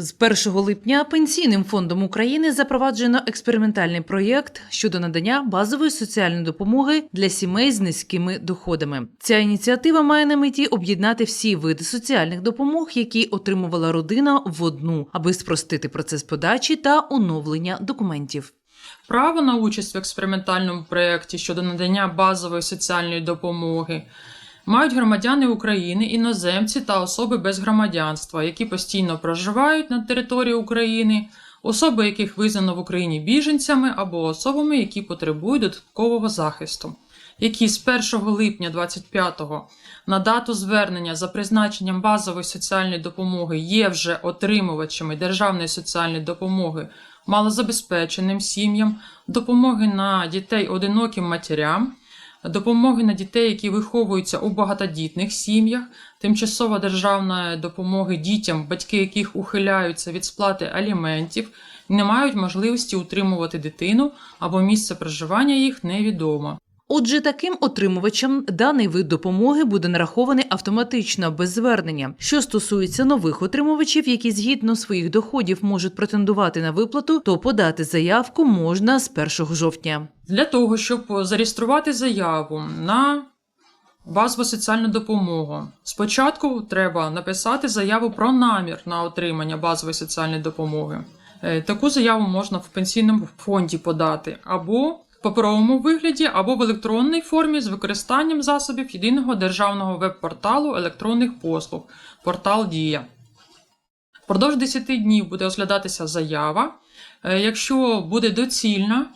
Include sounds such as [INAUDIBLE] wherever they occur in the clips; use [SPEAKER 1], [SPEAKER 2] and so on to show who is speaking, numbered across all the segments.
[SPEAKER 1] З 1 липня Пенсійним фондом України запроваджено експериментальний проєкт щодо надання базової соціальної допомоги для сімей з низькими доходами. Ця ініціатива має на меті об'єднати всі види соціальних допомог, які отримувала родина в одну, аби спростити процес подачі та оновлення документів.
[SPEAKER 2] Право на участь в експериментальному проєкті щодо надання базової соціальної допомоги мають громадяни України, іноземці та особи без громадянства, які постійно проживають на території України, особи, яких визнано в Україні біженцями або особами, які потребують додаткового захисту, які з 1 липня 25-го на дату звернення за призначенням базової соціальної допомоги є вже отримувачами державної соціальної допомоги малозабезпеченим сім'ям, допомоги на дітей одиноким матерям, допомоги на дітей, які виховуються у багатодітних сім'ях, тимчасова державна допомоги дітям, батьки яких ухиляються від сплати аліментів, не мають можливості утримувати дитину або місце проживання їх невідомо.
[SPEAKER 1] Отже, таким отримувачам даний вид допомоги буде нарахований автоматично без звернення. Що стосується нових отримувачів, які згідно своїх доходів можуть претендувати на виплату, то подати заявку можна з 1 жовтня.
[SPEAKER 2] Для того, щоб зареєструвати заяву на базову соціальну допомогу, спочатку треба написати заяву про намір на отримання базової соціальної допомоги. Е, Таку заяву можна в пенсійному фонді подати або в паперовому вигляді, або в електронній формі з використанням засобів єдиного державного веб-порталу електронних послуг портал Дія. Впродовж 10 днів буде розглядатися заява. Е, Якщо буде доцільна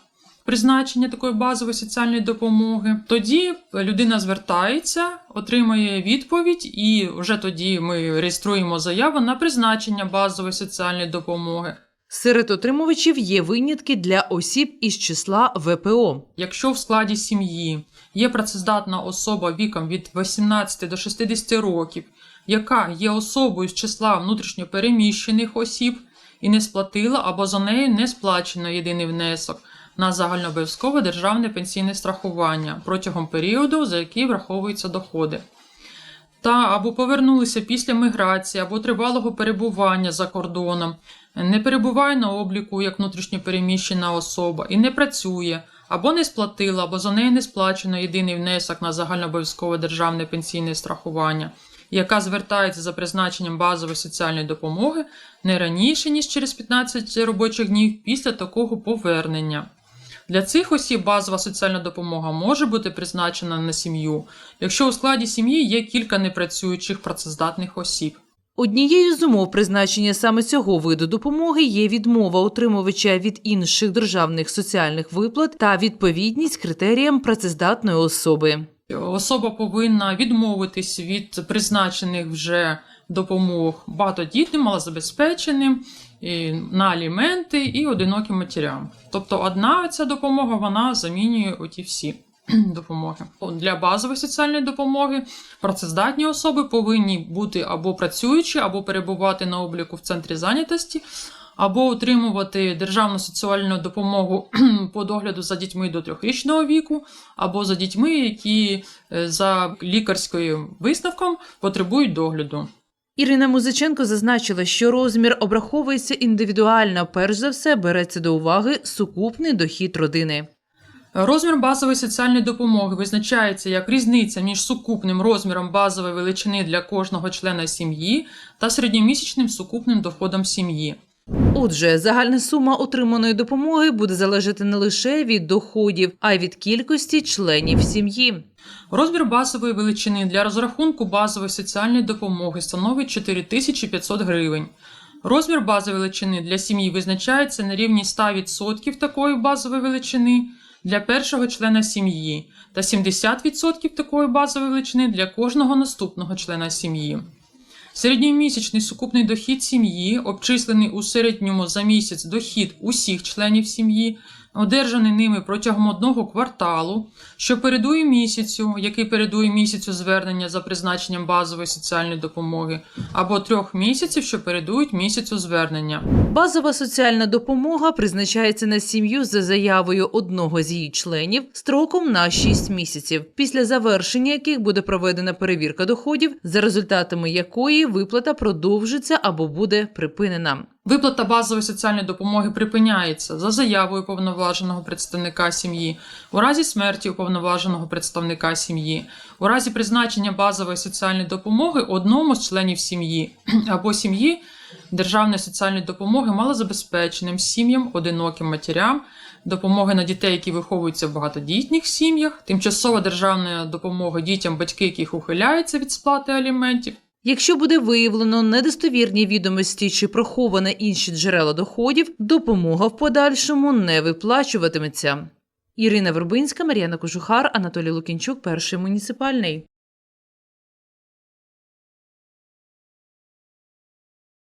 [SPEAKER 2] призначення такої базової соціальної допомоги, тоді людина звертається, отримує відповідь, і вже тоді ми реєструємо заяву на призначення базової соціальної допомоги.
[SPEAKER 1] Серед отримувачів є винятки для осіб із числа ВПО.
[SPEAKER 2] Якщо в складі сім'ї є працездатна особа віком від 18 до 60 років, яка є особою з числа внутрішньопереміщених осіб і не сплатила або за нею не сплачено єдиний внесок на загальнообов'язкове державне пенсійне страхування протягом періоду, за який враховуються доходи. Та або повернулися після міграції або тривалого перебування за кордоном, не перебуває на обліку як внутрішньопереміщена особа і не працює, або не сплатила, або за нею не сплачено єдиний внесок на загальнообов'язкове державне пенсійне страхування, яка звертається за призначенням базової соціальної допомоги не раніше, ніж через 15 робочих днів після такого повернення. Для цих осіб базова соціальна допомога може бути призначена на сім'ю, якщо у складі сім'ї є кілька непрацюючих працездатних осіб.
[SPEAKER 1] Однією з умов призначення саме цього виду допомоги є відмова отримувача від інших державних соціальних виплат та відповідність критеріям працездатної особи.
[SPEAKER 2] Особа повинна відмовитись від призначених вже допомог багатодітним, малозабезпеченим, і на аліменти і одиноким матерям. Тобто одна ця допомога вона замінює оті всі [CLEARS THROAT] допомоги. Для базової соціальної допомоги працездатні особи повинні бути або працюючі, або перебувати на обліку в центрі зайнятості, або отримувати державну соціальну допомогу [CLEARS THROAT] по догляду за дітьми до трьохрічного віку, або за дітьми, які е, за лікарською висновком потребують догляду.
[SPEAKER 1] Ірина Музиченко зазначила, що розмір обраховується індивідуально. Перш за все береться до уваги сукупний дохід родини.
[SPEAKER 2] Розмір базової соціальної допомоги визначається як різниця між сукупним розміром базової величини для кожного члена сім'ї та середньомісячним сукупним доходом сім'ї.
[SPEAKER 1] Отже, загальна сума отриманої допомоги буде залежати не лише від доходів, а й від кількості членів сім'ї.
[SPEAKER 2] Розмір базової величини для розрахунку базової соціальної допомоги становить 4500 гривень. Розмір базової величини для сім'ї визначається на рівні 100% такої базової величини для першого члена сім'ї та 70% такої базової величини для кожного наступного члена сім'ї. Середньомісячний сукупний дохід сім'ї, обчислений у середньому за місяць дохід усіх членів сім'ї, одержаний ними протягом одного кварталу, що передує місяцю, який передує місяцю звернення за призначенням базової соціальної допомоги, або трьох місяців, що передують місяцю звернення.
[SPEAKER 1] Базова соціальна допомога призначається на сім'ю за заявою одного з її членів строком на 6 місяців, після завершення яких буде проведена перевірка доходів, за результатами якої виплата продовжиться або буде припинена.
[SPEAKER 2] Виплата базової соціальної допомоги припиняється за заявою уповноваженого представника сім'ї, у разі смерті уповноваженого представника сім'ї, у разі призначення базової соціальної допомоги одному з членів сім'ї [CLEARS THROAT] або сім'ї державної соціальної допомоги малозабезпеченим сім'ям, одиноким матерям, допомоги на дітей, які виховуються в багатодітних сім'ях, тимчасова державна допомога дітям, батьки яких ухиляються від сплати аліментів.
[SPEAKER 1] Якщо буде виявлено недостовірні відомості чи проховане інші джерела доходів, допомога в подальшому не виплачуватиметься. Ірина Вербинська, Мар'яна Кожухар, Анатолій Лукінчук, перший муніципальний.